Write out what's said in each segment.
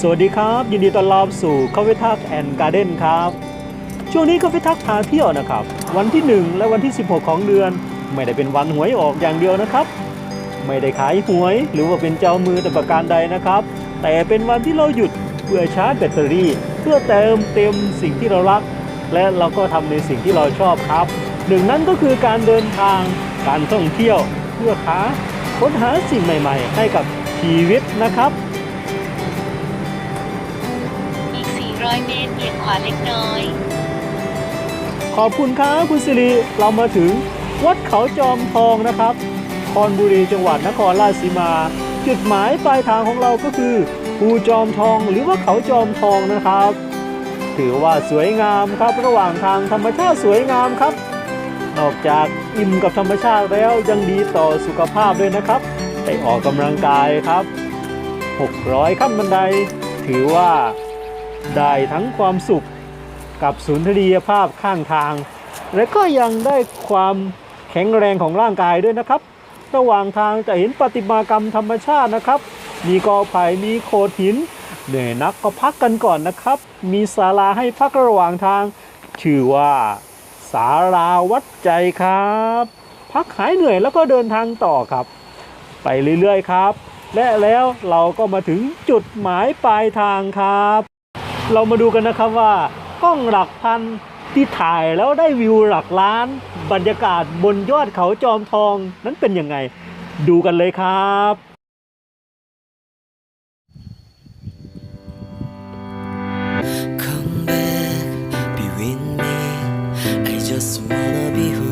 สวัสดีครับ ยินดีต้อนรับสู่คาเฟ่ทักแอนด์การ์เด้นครับ ช่วงนี้คาเฟ่ทักพาเที่ยวนะครับ วันที่ 1 และวันที่ 16 ของเดือน ไม่ได้เป็นวันหวยออกอย่างเดียวนะครับ ไม่ได้ขายหวย หรือว่าเป็นเจ้ามือแต่ประการใดนะครับ แต่เป็นวันที่เราหยุดเพื่อชาร์จแบตเตอรี่ เพื่อเติมเต็มสิ่งที่เรารัก และเราก็ทำในสิ่งที่เราชอบครับ หนึ่งนั้นก็คือการเดินทางการท่องเที่ยว เพื่อหาค้นหาสิ่งใหม่ ๆ ให้กับชีวิตนะครับ อีก400 เมตรเบี่ยงขวาเล็กน้อย ขอบคุณครับคุณสิริเรามาถึงวัดเขาจอมทองนะครับคอนบุรีจังหวัดนครราชสีมา จุดหมายปลายทางของเราก็คือภูจอมทองหรือว่าเขาจอมทองนะครับ ถือว่าสวยงามครับระหว่างทางธรรมชาติสวยงามครับ นอกจากอิ่มกับธรรมชาติแล้วยังดีต่อสุขภาพด้วยนะครับได้ออกกำลังกายครับ 600 ขั้นบันได ถือว่า ได้ทั้งความสุขกับสุนทรียภาพข้างทาง และก็ยังได้ความแข็งแรงของร่างกายด้วยนะครับ ระหว่างทางจะเห็นประติมากรรมธรรมชาตินะครับ มีกอไผ่มีโขดหิน เหนื่อยนักก็พักกันก่อนนะครับ มีศาลาให้พักระหว่างทาง ชื่อว่าศาลาวัดใจครับ พักหายเหนื่อยแล้วก็เดินทางต่อครับ ไปเรื่อยๆครับ และแล้วเราก็มาถึงจุดหมายปลายทางครับ เรามาดูกันนะครับว่ากล้องหลักพันที่ถ่ายแล้วได้วิวหลักล้าน บรรยากาศบนยอดเขาจอมทองนั้นเป็นยังไง ดูกันเลยครับ Come back, be with me. I just wanna behold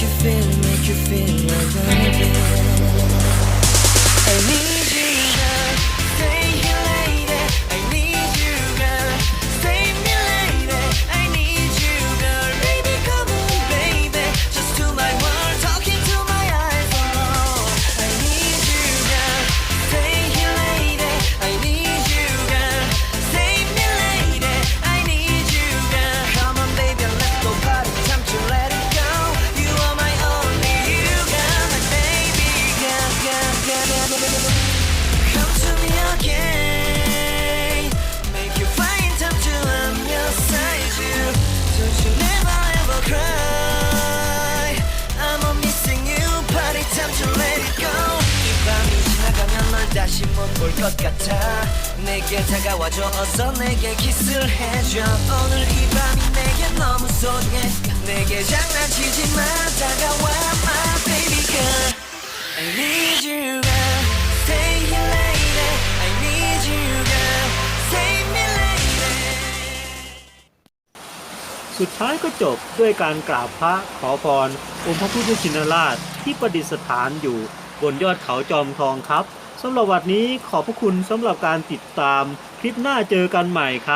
make you feel, make you feel 다시 못 볼 것 같아. 내게 다가와줘 어서 내게 키스를 해줘. 오늘 이 밤이 내게 너무 소중해. 내게 장난치지 마. 다가와 my baby girl. I need you, girl. Stay here, lady. I need you, girl. Save me, lady. สุดท้ายก็จบด้วยการกราบพระขอพรองค์พระพุทธชินราชที่ประดิษฐานอยู่บนยอดเขาจอมทองครับ สำหรับวันนี้ขอบพระคุณสำหรับการติดตามคลิปหน้าเจอกันใหม่ครับ